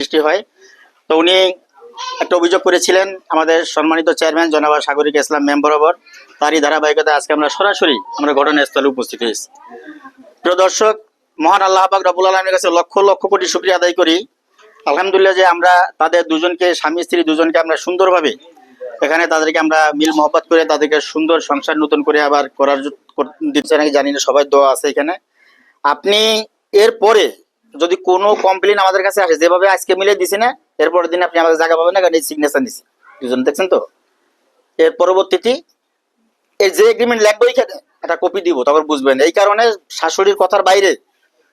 সৃষ্টি হয়। তো উনি একটা অভিযোগ করেছিলেন, আমাদের সম্মানিত চেয়ারম্যান জনাব সাগরিক ইসলাম মেম বরাবর তারই ধারাবাহিকতা আজকে আমরা সরাসরি আমরা ঘটনাস্থলে উপস্থিত হয়েছি। প্রিয় দর্শক, মহান আল্লাহ পাক রবুল আলমের কাছে লক্ষ লক্ষ কোটি শুক্রিয়া আদায় করি। আলহামদুলিল্লাহ যে আমরা তাদের দুজনকে, স্বামী স্ত্রী দুজনকে আমরা সুন্দরভাবে এখানে তাদেরকে আমরা মিল মহব্বত করে তাদেরকে সুন্দর সংসার নতুন করে আবার করার দিচ্ছে নাকি জানি না, সবাই দোয়া আছে এখানে। আপনি এরপরে যদি কোনো কমপ্লেন আমাদের কাছে আসে, যেভাবে আজকে মিলে দিছি না, এরপরের দিন আপনি আমাদের জায়গা পাবেন না সিগনেচার দিছি দুজন দেখছেন তো? এর পরবর্তীতে এই যে এগ্রিমেন্ট লাগবে এখানে একটা কপি দিব তখন বুঝবেন। এই কারণে শাশুড়ির কথার বাইরে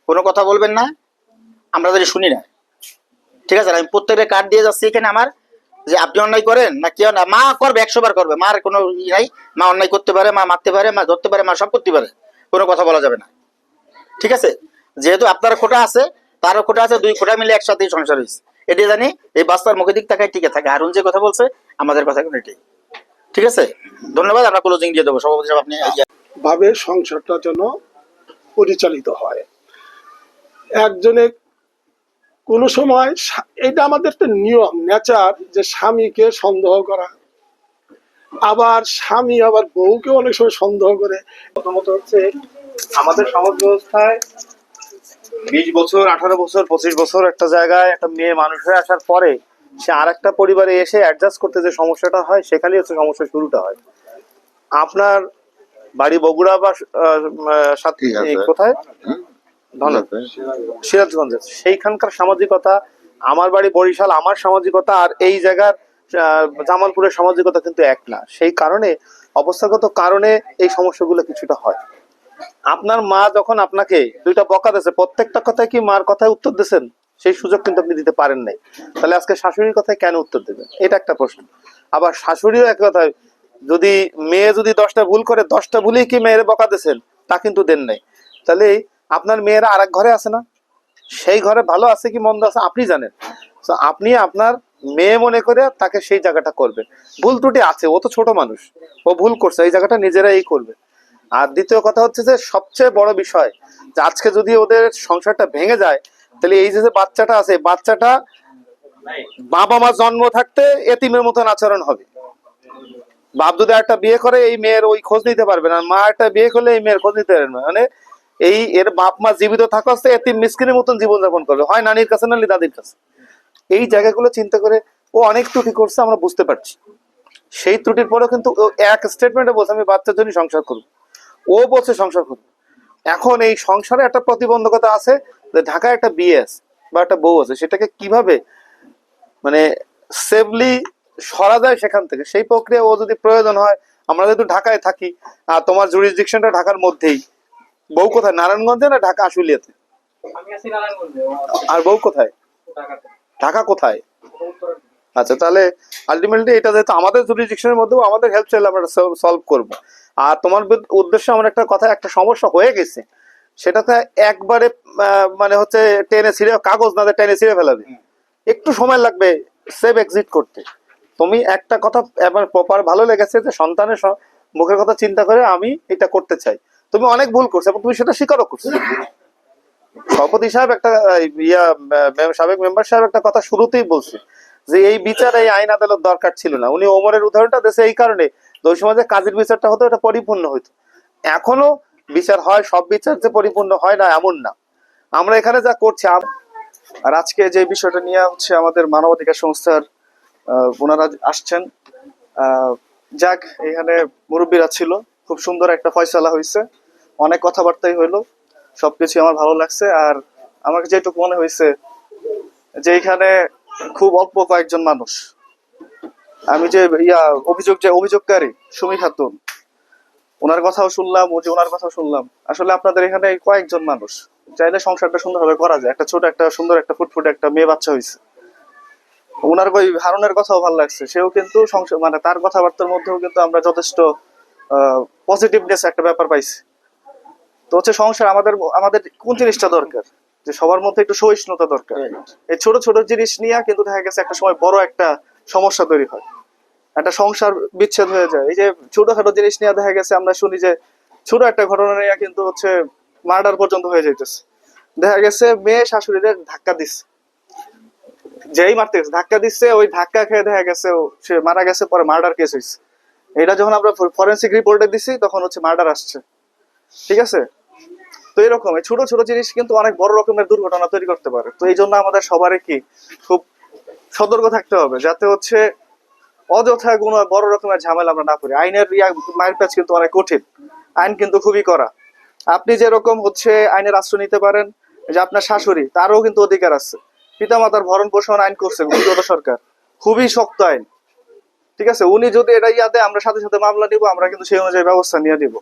কোনো কথা বলবেন না, আমরা যদি শুনি না। ঠিক আছে, আমি প্রত্যেকটা কার্ড দিয়ে যাচ্ছি এখানে আমার, যে আপনি অন্যায় করেন না কেউ না মা করবে, একশো বার করবে, মার কোনো ই নাই, মা অন্যায় করতে পারে, মা মারতে পারে, মা ধরতে পারে, মা সব করতে পারে, কোনো কথা বলা যাবে না। ঠিক আছে? যেহেতু আপনার খোটা আছে, তারও খোটা আছে, দুই খোটা মিলে একসাথেই সংসার হয়েছে। এটি জানি, এই বাস্তার মুখের দিক তাকায় টিকে থাকে। হারুন যে কথা বলছে, আমাদের কথা কিন্তু এটাই। ঠিক আছে? ধন্যবাদ, আমরা ক্লোজিং দিয়ে দেবো। সভাপতি সাহেব, আপনি ভাবে সংসারটা যেন পরিচালিত হয়। একজনে কোন সময় এটা আমাদের একটা নিয়ম নেচার যে স্বামীকে সন্দেহ করা। আবার স্বামী, আবার বউকে অনেক সময় সন্দেহ করে। প্রথমত হচ্ছে, আমাদের সমাজ ব্যবস্থায় বিশ বছর আঠারো বছর পঁচিশ বছর একটা জায়গায় একটা মেয়ে মানুষ হয়ে আসার পরে সে আর একটা পরিবারে এসে অ্যাডজাস্ট করতে যে সমস্যাটা হয় সেখানেই হচ্ছে সমস্যা শুরুটা হয়। আপনার বাড়ি বগুড়া বা। এই কোথায়? ধন্যবাদ। সিরাজগঞ্জে। সেইখানকার সামাজিকতা আমার বাড়ি বরিশাল আমার সামাজিকতা আর এই জায়গার জামালপুরের সামাজিকতা কিন্তু এক না। সেই কারণে অবস্থাগত কারণে এই সমস্যাগুলো কিছুটা হয়। আপনার মা যখন আপনাকে দুইটা বকা দিয়েছে, প্রত্যেকটা কথায় কি মার কথায় উত্তর দিয়েছেন? সেই সুযোগ কিন্তু আপনি দিতে পারেন নাই। তাহলে আজকে শাশুড়ির কথায় কেন উত্তর দেবেন? এটা একটা প্রশ্ন। আবার শাশুড়িও এক কথায়, যদি মেয়ে যদি দশটা ভুল করে, দশটা ভুলেই কি মেয়ের বকা দিয়েছেন? তা কিন্তু দেন নাই। তাহলে আপনার মেয়েরা আর এক ঘরে আছে না? সেই ঘরে ভালো আছে কি মন্দ আছে আপনি জানেন। তো আপনি আপনার মেয়ে মনে করে তাকে সেই জায়গাটা করবে ভুল ত্রুটি আছে, ও তো ছোট মানুষ। ও ভুল করছে, এই জায়গাটা নিজেরাই করবে। আর দ্বিতীয় কথা হচ্ছে যে সবচেয়ে বড় বিষয় যে আজকে যদি ওদের সংসারটা ভেঙে যায়, তাহলে এই যে বাচ্চাটা আছে বাচ্চাটা বাবা মা জন্ম থাকতে এতিমের মতন আচরণ হবে। বাপ যদি একটা বিয়ে করে, এই মেয়ের ওই খোঁজ নিতে পারবে না। মা একটা বিয়ে করলে এই মেয়ের খোঁজ নিতে পারবে না। মানে এই এর বাপ মা জীবিত থাকা অবস্থায় এতিম মিসকিনের মতন জীবনযাপন করবে। হয় নানির কাছে, নাহলে দাদির কাছে। এই জায়গাগুলো চিন্তা করে ও অনেক ত্রুটি করছে, আমরা বুঝতে পারছি। সেই ত্রুটির পরেও কিন্তু এক স্টেটমেন্টে বলছে, আমি বাচ্চার জন্য সংসার করব। ও বলছে সংসার করব এখন এই সংসারে একটা প্রতিবন্ধকতা আছে যে ঢাকায় একটা বিয়ে আছে বা একটা বউ আছে সেটাকে কীভাবে মানে সেফলি সরা যায় সেখান থেকে? সেই প্রক্রিয়া ও যদি প্রয়োজন হয় আমরা যেহেতু ঢাকায় থাকি আর তোমার জুরিসডিকশনটা ঢাকার মধ্যেই। বউ কোথায়? নারায়ণগঞ্জে না ঢাকা আশুলিয়াতে? আর বউ কোথায়? ঢাকা কোথায়? আচ্ছা তাহলে আলটিমেটলি এটা যেহেতু আমাদের জুরিসডিকশনের মধ্যেও আমাদের হেল্প চাইলে আমরা সলভ করব। আর তোমার উদ্দেশ্যে আমার একটা কথা একটা সমস্যা হয়ে গেছে। সেটাতে একবারে মানে হচ্ছে টেনে ছিঁড়ে কাগজ না টেনে ছিঁড়ে ফেলাবে একটু সময় লাগবে সেভ এক্সিট করতে। তুমি একটা কথা এবার প্রপার ভালো লেগেছে যে সন্তানের মুখের কথা চিন্তা করে আমি এটা করতে চাই। তুমি অনেক ভুল করছ এবং তুমি সেটা স্বীকারও করছ। সভাপতি সাহেব একটা ইয়া সাবেক মেম্বার সাহেব একটা কথা শুরুতেই বলছে যে এই বিচার এই আইন আদালত দরকার ছিল না। উনি ওমরের উদাহরণটা দেশে এই কারণে যে ওই সময় যে কাজের বিচারটা হতো, এটা পরিপূর্ণ হইতো। এখনও বিচার হয়, সব বিচার যে পরিপূর্ণ হয় না, এমন না। আমরা এখানে যা করছি আর আজকে যে বিষয়টা নিয়ে হচ্ছে আমাদের মানবাধিকার সংস্থার ওনারা আসছেন যাক, এখানে মুরব্বীরা ছিল, খুব সুন্দর একটা ফয়সালা হয়েছে। অনেক কথাবার্তাই হইল সবকিছু আমার ভালো লাগছে। আর আমার যেটুকু মনে হয়েছে যে এখানে খুব অল্প কয়েকজন মানুষ আমি যে ইয়া অভিযোগ যে অভিযোগকারী সুমি খাতুন ওনার কথাও শুনলাম ও যে ওনার কথাও শুনলাম। আসলে আপনাদের এখানে কয়েকজন মানুষ চাইলে সংসারটা সুন্দরভাবে করা যায়। একটা ছোট একটা সুন্দর একটা ফুটফুট একটা মেয়ে বাচ্চা হয়েছে ওনার ওই হারুনের কথাও ভালো লাগছে। সেও কিন্তু সংসার মানে তার কথাবার্তার মধ্যেও কিন্তু আমরা যথেষ্ট পজিটিভনেস একটা ব্যাপার পাইছি। তো হচ্ছে সংসার আমাদের আমাদের কোন জিনিসটা দরকার? যে সবার মধ্যে একটু সহিষ্ণুতা দরকার। এই ছোট ছোট জিনিস নিয়ে কিন্তু দেখা গেছে একটা সময় বড় একটা সমস্যা তৈরি হয়। একটা সংসার বিচ্ছেদ হয়ে যায়। এই যে ছোটখাটো জিনিস নিয়ে দেখা গেছে, আমরা শুনি যে ছোট একটা ঘটনা নিয়ে কিন্তু হচ্ছে মার্ডার পর্যন্ত হয়ে যাইতেছে। দেখা গেছে মেয়ে শাশুড়িদের ধাক্কা দিচ্ছে যেই মারতে ধাক্কা দিচ্ছে ওই ধাক্কা খেয়ে দেখা গেছে সে মারা গেছে পরে মার্ডার কেস হয়েছে এটা যখন আমরা ফরেন্সিক রিপোর্টে দিছি, তখন হচ্ছে মার্ডার আসছে। ঠিক আছে? তো এরকম ছোট ছোট জিনিস কিন্তু অনেক বড় রকমের দুর্ঘটনা তৈরি করতে পারে। তো এই জন্য আমাদের সবারই কি খুব সতর্ক থাকতে হবে, যাতে হচ্ছে অযথা কোনো বড় রকমের ঝামেলা আমরা না করি। আইনের মায়ের কিন্তু অনেক কঠিন। আইন কিন্তু খুবই করা আপনি যেরকম হচ্ছে আইনের আশ্রয় নিতে পারেন যে আপনার শাশুড়ি, তারও কিন্তু অধিকার আছে। পিতামাতার ভরণ পোষণ আইন করছে বিগত সরকার। খুবই শক্ত আইন। ঠিক আছে? উনি যদি এটা ইয়াতে আমরা সাথে সাথে মামলা নিব, আমরা কিন্তু সেই অনুযায়ী ব্যবস্থা নিয়ে নিব।